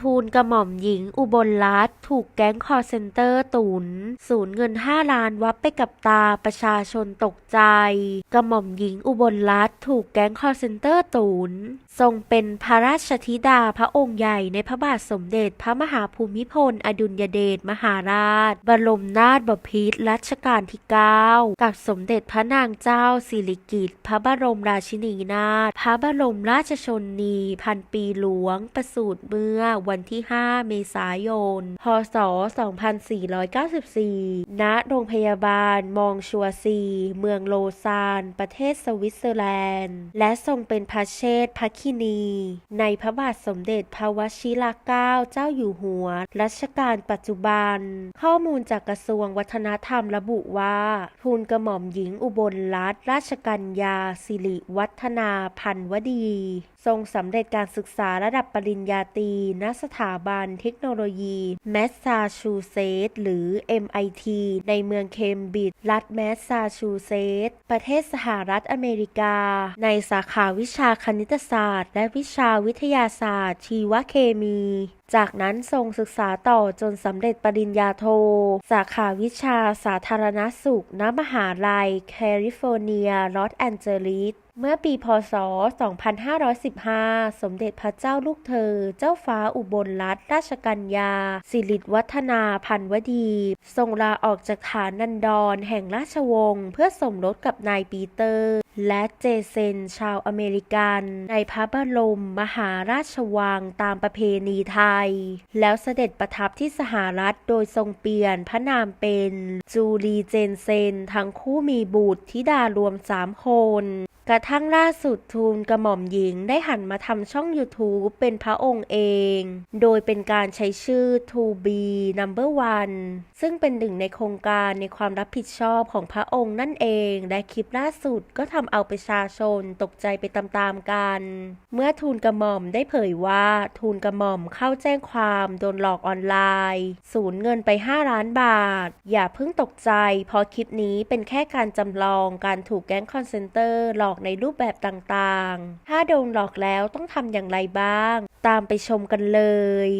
ทูลกระหม่อมหญิงอุบลรัตน์ถูกแก๊งคอร์เซนเตอร์ตุน สูญเงิน 5 ล้านวับไปกับตาประชาชนตกใจ กระหม่อมหญิงอุบลรัตน์ถูกแก๊งคอร์เซนเตอร์ตุน ทรงเป็นพระราชธิดาพระองค์ใหญ่ในพระบาทสมเด็จพระมหาภูมิพล อดุลยเดชมหาราช บรมนาถบพิตรรัชกาลที่ 9 กับสมเด็จพระนางเจ้าสิริกิติ์พระบรมราชินีนาถพระบรมราชชนนี พันปีหลวงประสูติเมื่อวันที่ 5 เมษายน พศ 2494 ณ โรงพยาบาลมองชัวซี เมืองโลซาน ประเทศสวิตเซอร์แลนด์ และทรงเป็นพระเชษฐ์พระคินี ในพระบาทสมเด็จพระวชิรเกล้าเจ้าอยู่หัว รัชกาลปัจจุบัน ข้อมูลจากกระทรวงวัฒนธรรมระบุว่า ทูลกระหม่อมหญิงอุบลรัตนราชกัญญาสิริวัฒนาพันวดี ทรงสำเร็จการศึกษาระดับปริญญาตรีณสถาบันเทคโนโลยีแมสซาชูเซตส์หรือ MIT ในเมืองเคมบริดจ์รัฐแมสซาชูเซตส์ประเทศสหรัฐอเมริกา ในสาขาวิชาคณิตศาสตร์ และวิชาวิทยาศาสตร์ ชีวเคมีจากนั้นทรงศึกษาต่อจนสำเร็จปริญญาโท สาขาวิชาสาธารณสุข ณ มหาลัย แคลิฟอร์เนีย ลอสแอนเจลิสเมื่อปีพศ 2515 สมเด็จพระเจ้าลูกเธอ เจ้าฟ้าอุบลรัตนราชกัญญา สิริวัฒนาพันวดี ทรงลาออกจากฐานนันดรแห่งราชวงศ์เพื่อสมรสกับนายปีเตอร์ และเจเซนชาวอเมริกัน ในพระบรมมหาราชวังตามประเพณีไทย แล้วเสด็จประทับที่สหรัฐโดยทรงเปลี่ยนพระนามเป็นจูลีเจนเซน ทั้งคู่มีบุตรธิดารวมสามคน กระทั่งล่าสุดทูลกระหม่อมหญิงได้หันมาทำช่อง YouTube เป็นพระองค์เอง โดยเป็นการใช้ชื่อ To Be Number One ซึ่งเป็นหนึ่งในโครงการในความรับผิดชอบของพระองค์นั่นเอง และคลิปล่าสุดก็ทำเอาประชาชนตกใจไปตามๆกัน เมื่อทูลกระหม่อมได้เผยว่าทูลกระหม่อมเข้าแจ้งความโดนหลอกออนไลน์สูญเงินไป 5 ล้านบาท อย่าเพิ่งตกใจ เพราะคลิปนี้เป็นแค่การจำลองการถูกแก๊งคอนเซนเตอร์หลอกอกในรูปแบบต่างๆ ถ้าโดนหลอกแล้วต้องทำอย่างไรบ้าง ตามไปชมกันเลย